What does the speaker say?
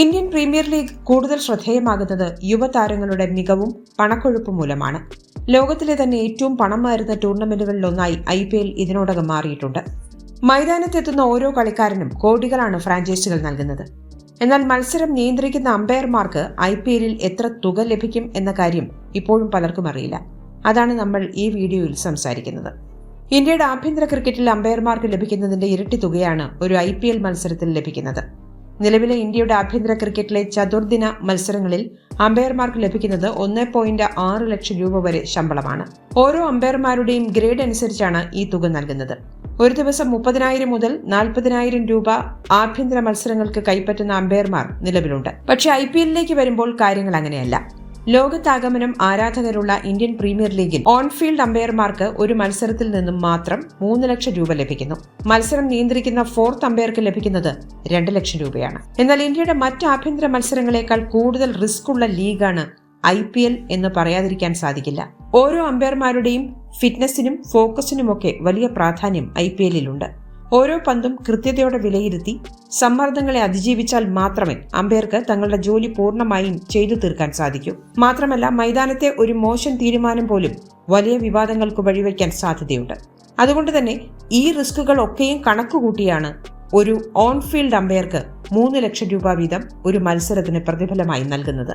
Indian premier league കൂടുതൽ ശ്രദ്ധേയമാകുന്നത് യുവതാരങ്ങളുടെ മികവും പണക്കൊഴുപ്പും മൂലമാണ്. ലോകത്തിലെ തന്നെ ഏറ്റവും പണം മാറുന്ന ടൂർണമെന്റുകളിലൊന്നായി ഐ പി എൽ ഇതിനോടകം മാറിയിട്ടുണ്ട്. മൈതാനത്തെത്തുന്ന ഓരോ കളിക്കാരനും കോടികളാണ് ഫ്രാഞ്ചൈസികൾ നൽകുന്നത്. എന്നാൽ മത്സരം നിയന്ത്രിക്കുന്ന അമ്പയർമാർക്ക് ഐ പി എല്ലിൽ എത്ര തുക ലഭിക്കും എന്ന കാര്യം ഇപ്പോഴും പലർക്കും അറിയില്ല. അതാണ് നമ്മൾ ഈ വീഡിയോയിൽ സംസാരിക്കുന്നത്. ഇന്ത്യയുടെ ആഭ്യന്തര ക്രിക്കറ്റിൽ അമ്പയർമാർക്ക് ലഭിക്കുന്നതിന്റെ ഇരട്ടി തുകയാണ് ഒരു ഐ മത്സരത്തിൽ ലഭിക്കുന്നത്. നിലവിലെ ഇന്ത്യയുടെ ആഭ്യന്തര ക്രിക്കറ്റിലെ ചതുർദിന മത്സരങ്ങളിൽ അമ്പയർമാർക്ക് ലഭിക്കുന്നത് ഒന്ന് പോയിന്റ് ആറ് ലക്ഷം രൂപ വരെ ശമ്പളമാണ്. ഓരോ അമ്പയർമാരുടെയും ഗ്രേഡ് അനുസരിച്ചാണ് ഈ തുക നൽകുന്നത്. ഒരു ദിവസം മുപ്പതിനായിരം മുതൽ നാൽപ്പതിനായിരം രൂപ ആഭ്യന്തര മത്സരങ്ങൾക്ക് കൈപ്പറ്റുന്ന അമ്പയർമാർ നിലവിലുണ്ട്. പക്ഷേ ഐ പി എല്ലിലേക്ക് വരുമ്പോൾ കാര്യങ്ങൾ അങ്ങനെയല്ല. ലോകത്താഗമനം ആരാധകരുള്ള ഇന്ത്യൻ പ്രീമിയർ ലീഗിൽ ഓൺഫീൽഡ് അമ്പയർമാർക്ക് ഒരു മത്സരത്തിൽ നിന്നും മാത്രം മൂന്ന് ലക്ഷം രൂപ ലഭിക്കുന്നു. മത്സരം നിയന്ത്രിക്കുന്ന ഫോർത്ത് അമ്പയർക്ക് ലഭിക്കുന്നത് രണ്ട് ലക്ഷം രൂപയാണ്. എന്നാൽ ഇന്ത്യയുടെ മറ്റ് ആഭ്യന്തര മത്സരങ്ങളെക്കാൾ കൂടുതൽ റിസ്ക് ഉള്ള ലീഗാണ് ഐ പി എൽ എന്ന് പറയാതിരിക്കാൻ സാധിക്കില്ല. ഓരോ അമ്പയർമാരുടെയും ഫിറ്റ്നസിനും ഫോക്കസിനുമൊക്കെ വലിയ പ്രാധാന്യം ഐ പി എല്ലിലുണ്ട്. ഓരോ പന്തും കൃത്യതയോടെ വിലയിരുത്തി സമ്മർദ്ദങ്ങളെ അതിജീവിച്ചാൽ മാത്രമേ അമ്പയർക്ക് തങ്ങളുടെ ജോലി പൂർണമായും ചെയ്തു തീർക്കാൻ സാധിക്കൂ. മാത്രമല്ല മൈതാനത്തെ ഒരു മോശം തീരുമാനം പോലും വലിയ വിവാദങ്ങൾക്ക് വഴിവെക്കാൻ സാധ്യതയുണ്ട്. അതുകൊണ്ട് തന്നെ ഈ റിസ്കുകൾ ഒക്കെയും കണക്കുകൂട്ടിയാണ് ഒരു ഓൺ ഫീൽഡ് അമ്പയർക്ക് മൂന്ന് ലക്ഷം രൂപ വീതം ഒരു മത്സരത്തിന് പ്രതിഫലമായി നൽകുന്നത്.